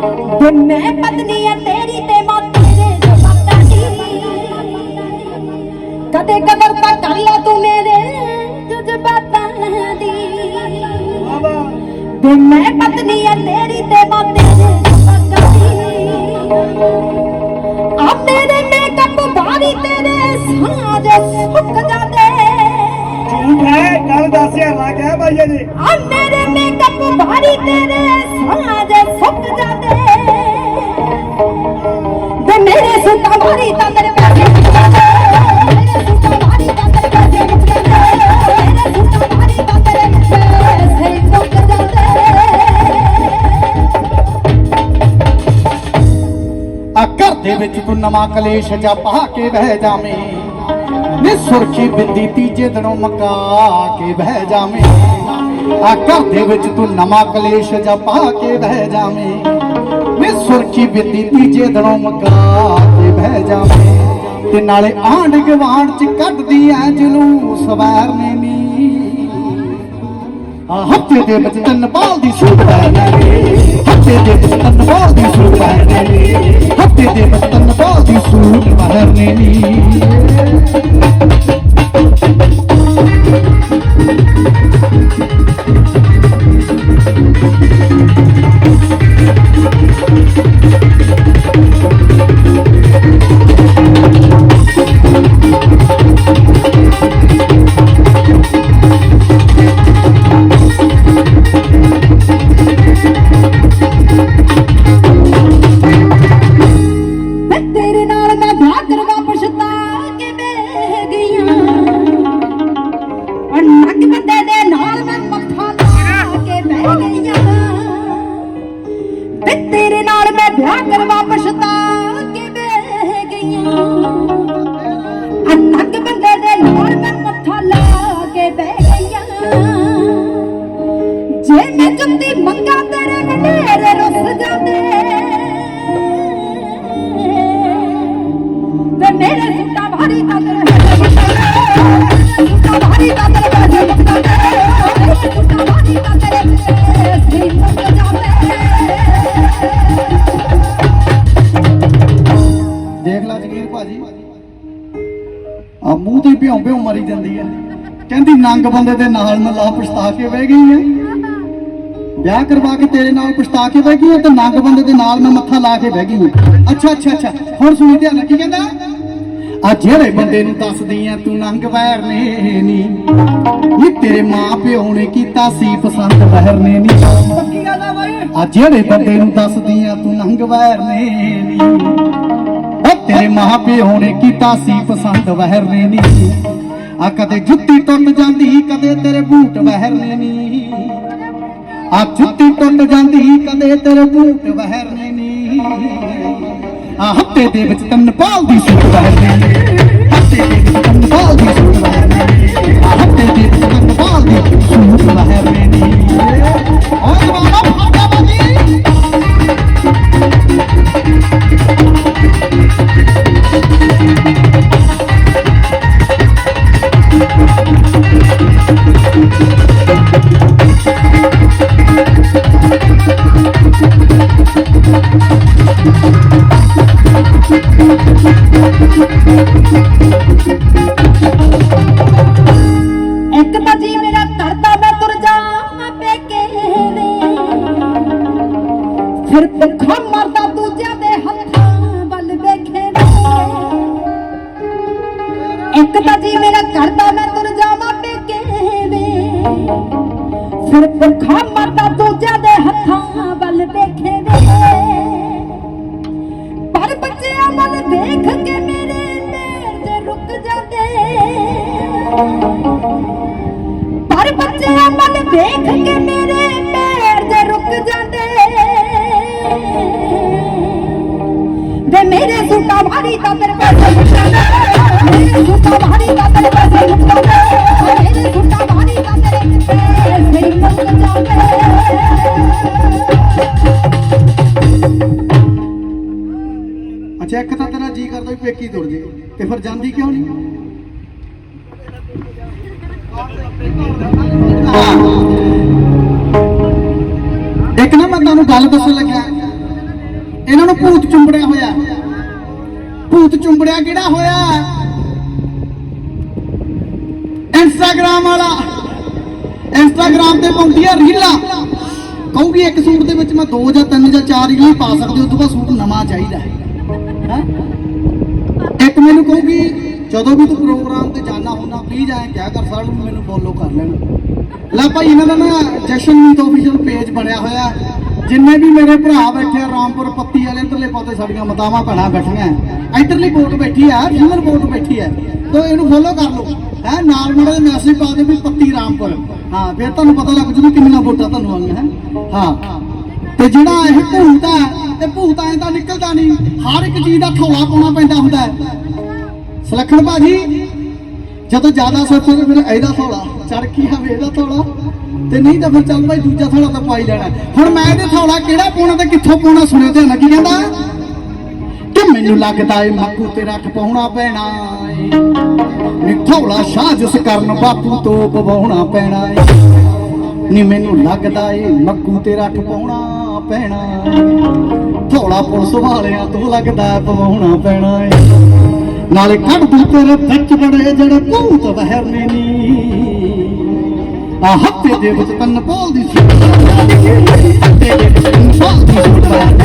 ਤੇ ਮੈਂ ਪਤਨੀ ਆ ਤੇਰੀ ਤੇ ਮਾਂ ਤੇਰੇ ਜਵਾਬਾਂ ਦੀ ਕਦੇ ਕਦਰ ਤਾਂ ਕਰ ਲੈ ਤੂੰ ਮੇਰੇ ਜਜ਼ਬਾਤਾਂ ਦੀ। ਤੇ ਮੈਂ ਪਤਨੀ ਆ ਤੇਰੀ ਤੇ ਮਾਂ ਤੇਰੇ ਜਵਾਬਾਂ ਦੀ ਆ ਮੇਰੇ ਮੇਕਅਪ ਭਾਰੀ ਤੇਰੇ ਸਾਜ ਸੁੱਕ ਜਾਂਦੇ। ਝੂਠ ਹੈ ਗੱਲ ਦੱਸਿਆ ਵਾ ਕਹਿ ਭਾਈਏ ਜੀ। ਆ ਮੇਰੇ ਮੇਕਅਪ ਭਾਰੀ ਤੇਰੇ ਸਾਜ ਪੈਸੇ ਮੁੱਕ ਜਾਂਦੇ। ਆ ਘਰ ਦੇ ਵਿੱਚ ਤੂੰ ਨਵਾਂ ਕਲੇਸ਼ ਜਾ ਪਾ ਕੇ ਬਹਿ ਜਾਵੇਂ। ਨੀ ਸੁਰਖੀ ਬਿੰਦੀ ਤੀਜੇ ਦਿਨੋਂ ਮਕਾ ਕੇ ਬਹਿ ਜਾਵੇਂ। ਆ ਘਰ ਦੇ ਵਿੱਚ ਤੂੰ ਨਵਾਂ ਕਲੇਸ਼ ਜਾ ਪਾ ਕੇ ਬਹਿ ਜਾਵੇਂ। ਸੁਰਖੀ ਬਿੰਦੀ ਤੀਜੇ ਦਿਨੋਂ ਮਕਾ ਕੇ ਬਹਿ ਜਾਵੇਂ। ਤੇ ਨਾਲੇ ਆਂਢ ਗਵਾਂਢ ਚ ਕੱਢਦੀ ਐ ਜਲੂਸ ਵੈਰਨੇ ਨੀ। ਆ ਹੱਥੇ ਦੇ ਵਿੱਚ ਤਨ ਬਾਲ ਦੀ ਸੂਟ ਪਹਿਨੇ ਹੱਥੇ ਦੇ ਵਿੱਚ ਤਨ ਬਾਲ ਦੀ ਸੂਟ ਪਹਿਨੇ ਹੱਥੇ ਦੇ ਵਿੱਚ ਤਨ ਬਾਲ ਦੀ ਸੂਟ ਪਹਿਨੇ ਨੀ। ਨਾਲ ਮੈਂ ਵਿਆਹ ਕੇ ਬਹਿ ਗਈਆਂ? ਅਨਕ ਬੰਦੇ ਦੇ ਨਾਲ ਮੈਂ ਮੱਥਾ ਲਾ ਕੇ ਬਹਿ ਗਈਆਂ। ਜੇ ਮੈਂ ਜੁੱਤੀ ਮੰਗਾ, ਤੇਰੇ ਵਡੇਰੇ ਰੁੱਸ ਜਾਂਦੇ। ਵੇ ਮੇਰੇ ਸੁੱਤਾ ਭਾਰੀ ਤਾਂ ਤੇਰੇ ਆ ਮੂੰਹ ਤੇ ਭਿਉਂ ਭਿਉਂ ਮਰੀ ਜਾਂਦੀ ਐ ਕਹਿੰਦੀ ਨੰਗ ਬੰਦੇ ਦੇ ਨਾਲ ਮੈਂ ਲਾ ਪਛਤਾ ਕੇ ਬਹਿ ਗਈ ਐ ਵਿਆਹ ਕਰਵਾ ਕੇ ਤੇਰੇ ਨਾਲ ਪਛਤਾ ਕੇ ਬਹਿ ਗਈ ਐ ਤੇ ਨੰਗ ਬੰਦੇ ਦੇ ਨਾਲ ਮੈਂ ਮੱਥਾ ਲਾ ਕੇ ਬਹਿ ਗਈ ਐ ਅੱਛਾ ਅੱਛਾ ਅੱਛਾ ਹੁਣ ਸੁਣੀ ਧਿਆਨ ਨਾਲ ਕੀ ਕਹਿੰਦਾ? ਆ ਜਿਹੜੇ ਬੰਦੇ ਨੂੰ ਦੱਸਦੀ ਐ ਤੂੰ ਨੰਗ ਵੈਰ ਨੇ ਨੀ। ਨੀ ਤੇਰੇ ਮਾਂ ਪਿਓ ਨੇ ਕੀਤਾ ਸੀ ਪਸੰਦ ਵਹਿਰ ਨੇ ਨੀ। ਪੱਕੀ ਗੱਲ ਆ ਬਾਈ। ਆ ਜਿਹੜੇ ਬੰਦੇ ਨੂੰ ਦੱਸਦੀ ਆ ਤੂੰ ਨੰਗ ਵੈਰ ਨੇ ਨੀ। ਤੇਰੇ ਮਾਂ ਪਿਓ ਨੇ ਕੀਤਾ ਸੀ ਪਸੰਦ ਵਹਿਰਨੇ ਨੀ ਆ ਕਦੇ ਜੁੱਤੀ ਟੁੱਟ ਜਾਂਦੀ, ਕਦੇ ਤੇਰੇ ਬੂਟ ਵਹਿਰਨੇ ਨੀ ਆ ਜੁੱਤੀ ਟੁੱਟ ਜਾਂਦੀ, ਕਦੇ ਤੇਰੇ ਬੂਟ ਵਹਿਰਨੇ ਨੀ ਆ ਹੱਤੇ ਦੇ ਵਿੱਚ ਤਨ ਪਾਲ ਦੀ ਸੂਟ ਵਹਿਰਨੇ ਨੀ ਹੱਤੇ ਦੇ ਵਿੱਚ ਤਨ ਪਾਲ ਦੀ ਸੂਟ ਵਹਿਰਨੇ ਨੀ ਆ ਹੱਤੇ ਦੇ ਵਿੱਚ ਤਨ ਪਾਲ ਦੀ ਸੂਟ ਵਹਿਰਨੇ ਨੀ ਓਏ ਫਿਰ ਭੁੱਖਾ ਮਰਦਾ ਦੂਜਿਆਂ ਦੇ ਹੱਥਾਂ ਵੱਲ ਵੇਖੇ ਵੇ ਇੱਕ ਤਾਂ ਜੀ ਮੇਰਾ ਕਰਦਾ ਮੈਂ ਤੁਰ ਜਾਵਾਂ ਪੇਕੇ ਵੇ। ਫਿਰ ਭੁੱਖਾ ਮਰਦਾ ਦੂਜਿਆਂ ਦੇ ਹੱਥਾਂ ਵੱਲ ਵੇਖੇ ਵੇ। ਪਰ ਬੱਚਿਆਂ ਵੱਲ ਦੇਖ ਕੇ ਮੇਰੇ ਪੈਰ ਜੇ ਰੁਕ ਜਾਂਦੇ। ਪਰ ਬੱਚਿਆਂ ਵੱਲ ਦੇਖ ਕੇ ਮੇਰੇ ਮੇਰੇ ਸੁੱਤਾ ਭਾਰੀ ਤਾਂ ਤੇਰੇ ਪੈਸੇ ਮੁੱਕ ਮੇਰੇ ਸੁੱਤਾ ਭਾਰੀ ਤਾਂ ਤੇਰੇ ਪੈਸੇ ਮੁੱਕ ਮੇਰੇ ਸੁੱਤਾ ਭਾਰੀ ਤਾਂ ਤੇਰੇ ਪੈਸੇ ਮੁੱਕ ਜਾਂਦੇ ਅੱਛਾ, ਇੱਕ ਤਾਂ ਤੇਰਾ ਜੀ ਕਰਦਾ ਵੀ ਪੇਕੀ ਤੁਰ ਜੇ, ਤੇ ਫਿਰ ਜਾਂਦੀ ਕਿਉਂ ਨਹੀਂ? ਇੱਕ ਨਾ ਮੈਂ ਤੁਹਾਨੂੰ ਗੱਲ ਦੱਸਣ ਲੱਗਿਆ। ਇਹਨਾਂ ਨੂੰ ਭੂਤ ਚੁੰਬੜਿਆ ਹੋਇਆ। ਭੂਤ ਚੁੰਬੜਿਆ ਕਿਹੜਾ ਹੋਇਆ? ਇੰਸਟਾਗ੍ਰਾਮ ਵਾਲਾ। ਇੰਸਟਾਗ੍ਰਾਮ ਤੇ ਪਾਉਂਦੀ ਆ ਰੀਲਾਂ। ਕਹੂਗੀ ਇੱਕ ਸੂਟ ਦੇ ਵਿੱਚ ਮੈਂ ਦੋ ਜਾਂ ਤਿੰਨ ਜਾਂ ਚਾਰ ਰੀਲਾਂ ਪਾ ਸਕਦੀ ਉਸ ਤੋਂ ਬਾਅਦ ਸੂਟ ਨਵਾਂ ਚਾਹੀਦਾ ਹੈ। ਇੱਕ ਮੈਨੂੰ ਕਹੂਗੀ, ਜਦੋਂ ਵੀ ਤੂੰ ਪ੍ਰੋਗਰਾਮ ਤੇ ਜਾਣਾ ਹੁੰਦਾ ਪਲੀਜ਼ ਐਂ ਕਿਹਾ ਕਰ, ਸਾਰਿਆਂ ਨੂੰ ਮੈਨੂੰ ਫੋਲੋ ਕਰ ਲੈਣਾ। ਲੈ ਭਾਈ, ਇਹਨਾਂ ਦਾ ਨਾ ਜਸ਼ਨਮੀਤ ਆਫੀਸ਼ੀਅਲ ਪੇਜ ਬਣਿਆ ਹੋਇਆ। ਜਿੰਨੇ ਵੀ ਮੇਰੇ ਭਰਾ ਬੈਠੇ ਆ, ਰਾਮਪੁਰ ਪੱਤੀ ਵਾਲੇ, ਇੱਧਰਲੇ ਪਾਸੇ ਸਾਡੀਆਂ ਮਤਾਵਾਂ, ਭੈਣਾਂ ਬੈਠੀਆਂ ਇੱਧਰਲੀ ਬੋਟ ਬੈਠੀ ਆ ਫੀਮੇਲ ਬੋਟ ਬੈਠੀ ਆ। ਤੋ ਇਹਨੂੰ ਫੋਲੋ ਕਰ ਲਓ। ਹੈ, ਨਾਲ ਮੁੰਡੇ ਮੈਸੇਜ ਪਾ ਦੇ ਵੀ ਪੱਤੀ ਰਾਮਪੁਰ। ਹਾਂ, ਫਿਰ ਤੁਹਾਨੂੰ ਪਤਾ ਲੱਗ ਜੂ ਕਿੰਨੀਆਂ ਵੋਟਾਂ ਤੁਹਾਨੂੰ ਆਈਆਂ ਹੈ। ਹਾਂ। ਤੇ ਜਿਹੜਾ ਇਹ ਭੂਤ ਹੈ ਤੇ ਭੂਤ ਐਂ ਤਾਂ ਨਿਕਲਦਾ ਨਹੀਂ। ਹਰ ਇੱਕ ਚੀਜ਼ ਦਾ ਠੋਲਾ ਪਾਉਣਾ ਪੈਂਦਾ ਹੁੰਦਾ। ਹੈ ਸੁਲੱਖਣ ਭਾਜੀ ਜਦੋਂ ਜ਼ਿਆਦਾ ਸੋਚੋ ਤੇ ਫਿਰ ਇਹਦਾ ਥੋੜਾ ਚੜ ਕੀ ਆਵੇ ਇਹਦਾ ਥੋੜਾ, ਤੇ ਨਹੀਂ ਤਾਂ ਫਿਰ ਚੱਲ ਭਾਈ ਦੂਜਾ ਥੋੜਾ ਤਾਂ ਪਾਈ ਲੈਣਾ। ਹੁਣ ਮੈਂ ਇਹਦੇ ਥੋੜਾ ਕਿਹੜਾ ਪਾਉਣਾ ਤੇ ਕਿੱਥੋਂ ਪਾਉਣਾ ਸੁਣਿਓ ਤੇ ਲੱਗੀ ਕਹਿੰਦਾ? ਕਿ ਮੈਨੂੰ ਲੱਗਦਾ ਏ ਮੱਕੂ ਤੇ ਰੱਖ ਪਾਉਣਾ ਪੈਣਾ ਨੀ ਥੋੜਾ ਸਾਜ਼ਿਸ਼ ਕਰਨ ਬਾਪੂ ਤੋਂ ਪਵਾਉਣਾ ਪੈਣਾ ਏ। ਨੀ ਮੈਨੂੰ ਲੱਗਦਾ ਏ ਮੱਕੂ ਤੇ ਰੱਖ ਪਾਉਣਾ ਪੈਣਾ ਥੋੜਾ ਪੁਲਿਸ ਵਾਲਿਆਂ ਤੋਂ ਲੱਗਦਾ ਪਵਾਉਣਾ ਪੈਣਾ ਏ। ਨਾਲੇ ਕੱਢ ਦੂ ਤੇਰੇ ਵਿੱਚ ਬੜੇ ਜਿਹੜੇ ਭੂਤ ਵਹਿਰਨੇ ਨੀ। ਆ ਹੱਥੇ ਦੇ ਵਿੱਚ ਕੰਨ ਪੋਲਦੀ ਸੀ। ਤੇਰੇ ਕੰਨ ਪੋਲਦੀ ਸੀ।